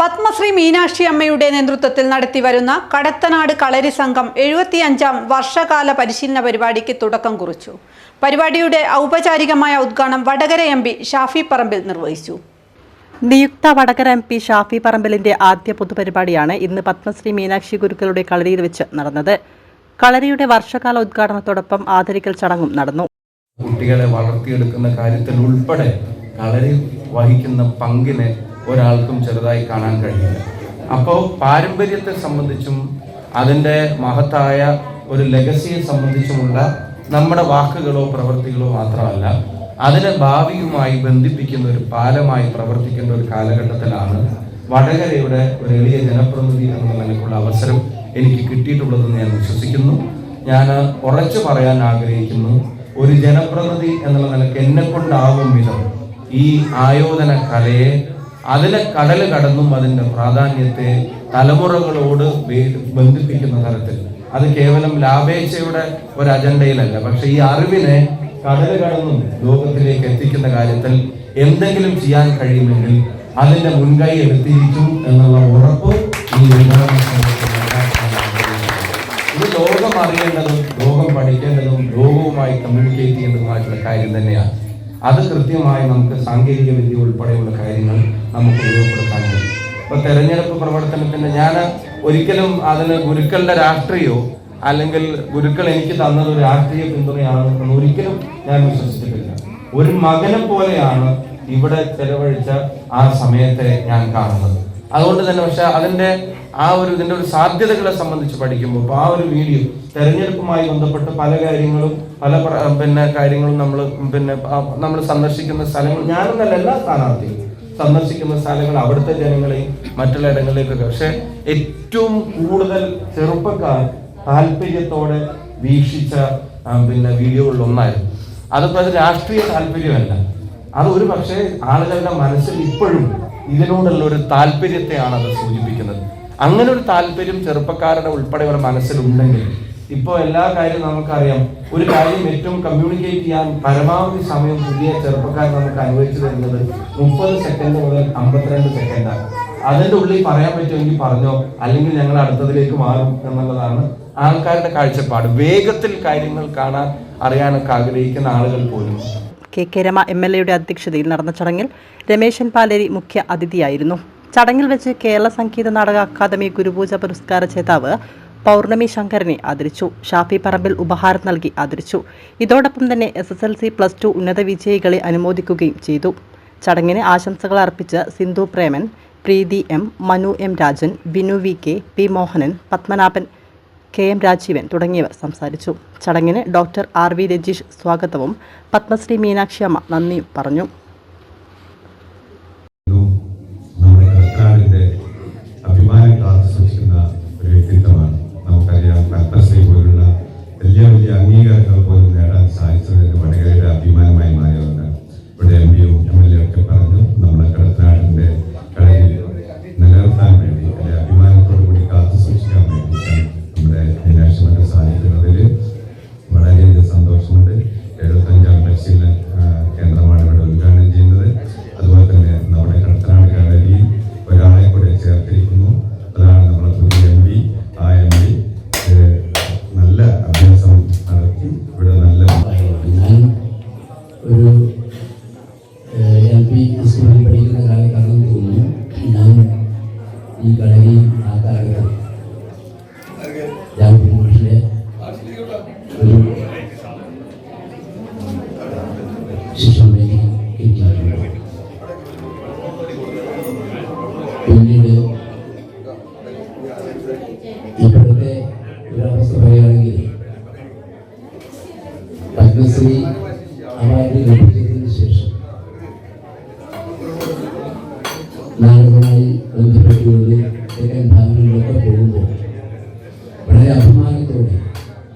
പത്മശ്രീ മീനാക്ഷി അമ്മയുടെ നേതൃത്വത്തിൽ നടത്തിവരുന്ന കടത്തനാട് കളരി സംഘം എഴുപത്തിയഞ്ചാം വർഷകാല പരിശീലന പരിപാടിക്ക് തുടക്കം കുറിച്ചു. പരിപാടിയുടെ ഔപചാരികമായ ഉദ്ഘാടനം വടകര എം പി ഷാഫി പറമ്പിൽ നിർവഹിച്ചു. നിയുക്ത വടകര എം പി ഷാഫി പറമ്പിലിന്റെ ആദ്യ പൊതുപരിപാടിയാണ് ഇന്ന് പത്മശ്രീ മീനാക്ഷി ഗുരുക്കളുടെ കളരിയിൽ വെച്ച് നടന്നത്. കളരിയുടെ വർഷകാല ഉദ്ഘാടനത്തോടൊപ്പം ആദരിക്കൽ ചടങ്ങും നടന്നു. കുട്ടികളെ വളർത്തിയെടുക്കുന്ന കാര്യത്തിൽ ഉൾപ്പെടെ കളരി വഹിക്കുന്ന പങ്കിനെ ഒരാൾക്കും ചെറുതായി കാണാൻ കഴിയില്ല അപ്പോൾ പാരമ്പര്യത്തെ സംബന്ധിച്ചും അതിന്റെ മഹത്തായ ഒരു ലെഗസിയെ സംബന്ധിച്ചുമുള്ള നമ്മുടെ വാക്കുകളോ പ്രവൃത്തികളോ മാത്രമല്ല അതിനെ ഭാവിയുമായി ബന്ധിപ്പിക്കുന്ന ഒരു പാലമായി പ്രവർത്തിക്കുന്ന ഒരു കാലഘട്ടത്തിലാണ് വടകരയുടെ ഒരു എളിയ ജനപ്രതിനിധി എന്ന നിലയ്ക്കുള്ള അവസരം എനിക്ക് കിട്ടിയിട്ടുള്ളതെന്ന് ഞാൻ വിശ്വസിക്കുന്നു. ഞാൻ ഉറച്ചു പറയാൻ ആഗ്രഹിക്കുന്നു ഒരു ജനപ്രതിനിധി എന്നുള്ള നിലയ്ക്ക് എന്നെ കൊണ്ടാവും വിധം ഈ ആയോധന കലയെ അതിലെ കടൽ കടന്നും അതിന്റെ പ്രാധാന്യത്തെ തലമുറകളോട് ബന്ധിപ്പിക്കുന്ന തരത്തിൽ. അത് കേവലം ലാഭേച്ഛയുടെ ഒരു അജണ്ടയിലല്ല. പക്ഷെ ഈ അറിവിനെ കടൽ കടന്നും ലോകത്തിലേക്ക് എത്തിക്കുന്ന കാര്യത്തിൽ എന്തെങ്കിലും ചെയ്യാൻ കഴിയുമെങ്കിൽ അതിന്റെ മുൻകൈ എടുത്തിരിക്കും എന്നുള്ള ഉറപ്പ് ഈ അത് കൃത്യമായി നമുക്ക് സാങ്കേതിക വിദ്യ ഉൾപ്പെടെയുള്ള കാര്യങ്ങൾ നമുക്ക് ഉപയോഗപ്പെടുത്താൻ കഴിയും. ഇപ്പൊ തെരഞ്ഞെടുപ്പ് പ്രവർത്തനത്തിന്റെ ഞാൻ ഒരിക്കലും അതിന് ഗുരുക്കളുടെ രാഷ്ട്രീയോ അല്ലെങ്കിൽ ഗുരുക്കൾ എനിക്ക് തന്നത് ഒരു രാഷ്ട്രീയ പിന്തുണയാണ് എന്ന് ഒരിക്കലും ഞാൻ വിശ്വസിച്ചിട്ടില്ല. ഒരു മകനെ പോലെയാണ് ഇവിടെ ചെലവഴിച്ച ആ സമയത്തെ ഞാൻ കാണുന്നത്. അതുകൊണ്ട് തന്നെ പക്ഷെ അതിന്റെ ആ ഒരു ഇതിന്റെ ഒരു സാധ്യതകളെ സംബന്ധിച്ച് പഠിക്കുമ്പോൾ ആ ഒരു വീഡിയോ തെരഞ്ഞെടുപ്പുമായി ബന്ധപ്പെട്ട് പല കാര്യങ്ങളും പല പിന്നെ കാര്യങ്ങളും നമ്മൾ പിന്നെ നമ്മൾ സന്ദർശിക്കുന്ന സ്ഥലങ്ങൾ ഞാനെന്നല്ല എല്ലാ സ്ഥാനാർത്ഥികളും സന്ദർശിക്കുന്ന സ്ഥലങ്ങൾ അവിടുത്തെ ജനങ്ങളെയും മറ്റുള്ള ഇടങ്ങളിലേക്കൊക്കെ. പക്ഷെ ഏറ്റവും കൂടുതൽ ചെറുപ്പക്കാർ താല്പര്യത്തോടെ വീക്ഷിച്ച പിന്നെ വീഡിയോകളിൽ ഒന്നായിരുന്നു. അതിപ്പോ അത് രാഷ്ട്രീയ താല്പര്യമല്ല. അത് ഒരു പക്ഷേ ആളുകളുടെ മനസ്സിൽ ഇപ്പോഴും ഇതിനോടുള്ള ഒരു താല്പര്യത്തെയാണ് അത് സൂചിപ്പിക്കുന്നത്. അങ്ങനെ ഒരു താല്പര്യം ചെറുപ്പക്കാരുടെ ഉൾപ്പെടെയുള്ള മനസ്സിലുണ്ടെങ്കിൽ ഇപ്പോൾ എല്ലാ കാര്യവും നമുക്കറിയാം. ഒരു കാര്യം ഏറ്റവും കമ്മ്യൂണിക്കേറ്റ് ചെയ്യാൻ പരമാവധി സമയം പുതിയ ചെറുപ്പക്കാർ നമുക്ക് അനുവദിച്ചു തരുന്നത് മുപ്പത് സെക്കൻഡ് മുതൽ അമ്പത്തിരണ്ട് സെക്കൻഡാണ് അതിന്റെ ഉള്ളിൽ പറയാൻ പറ്റുമെങ്കിൽ പറഞ്ഞോ അല്ലെങ്കിൽ ഞങ്ങൾ അടുത്തതിലേക്ക് മാറും എന്നുള്ളതാണ് ആൾക്കാരുടെ കാഴ്ചപ്പാട്. വേഗത്തിൽ കാര്യങ്ങൾ കാണാൻ അറിയാനൊക്കെ ആഗ്രഹിക്കുന്ന ആളുകൾ പോലും K K Rema M L എയുടെ അധ്യക്ഷതയിൽ നടന്ന ചടങ്ങിൽ രമേശൻ പാലേരി മുഖ്യ അതിഥിയായിരുന്നു. ചടങ്ങിൽ വെച്ച് കേരള സംഗീത നാടക അക്കാദമി ഗുരുപൂജ പുരസ്കാര ജേതാവ് പൗർണമി ശങ്കരനെ ആദരിച്ചു. ഷാഫി പറമ്പിൽ ഉപഹാരം നൽകി ആദരിച്ചു. ഇതോടൊപ്പം തന്നെ S S L C plus two ഉന്നത വിജയികളെ അനുമോദിക്കുകയും ചെയ്തു. ചടങ്ങിന് ആശംസകൾ അർപ്പിച്ച് Sindhu Preman Preethi M Manu M Rajan Binu V K P Mohanan Padmanabhan K M Rajeevan തുടങ്ങിയവർ സംസാരിച്ചു. ചടങ്ങിന് ഡോക്ടർ ആർ. വി. രജീഷ് സ്വാഗതവും പത്മശ്രീ മീനാക്ഷി അമ്മ നന്ദിയും പറഞ്ഞു. അഭിമാനം വ്യക്തിത്വമാണ് നമുക്കറിയാം. വലിയ വലിയ അംഗീകാരങ്ങൾ nay hôm nay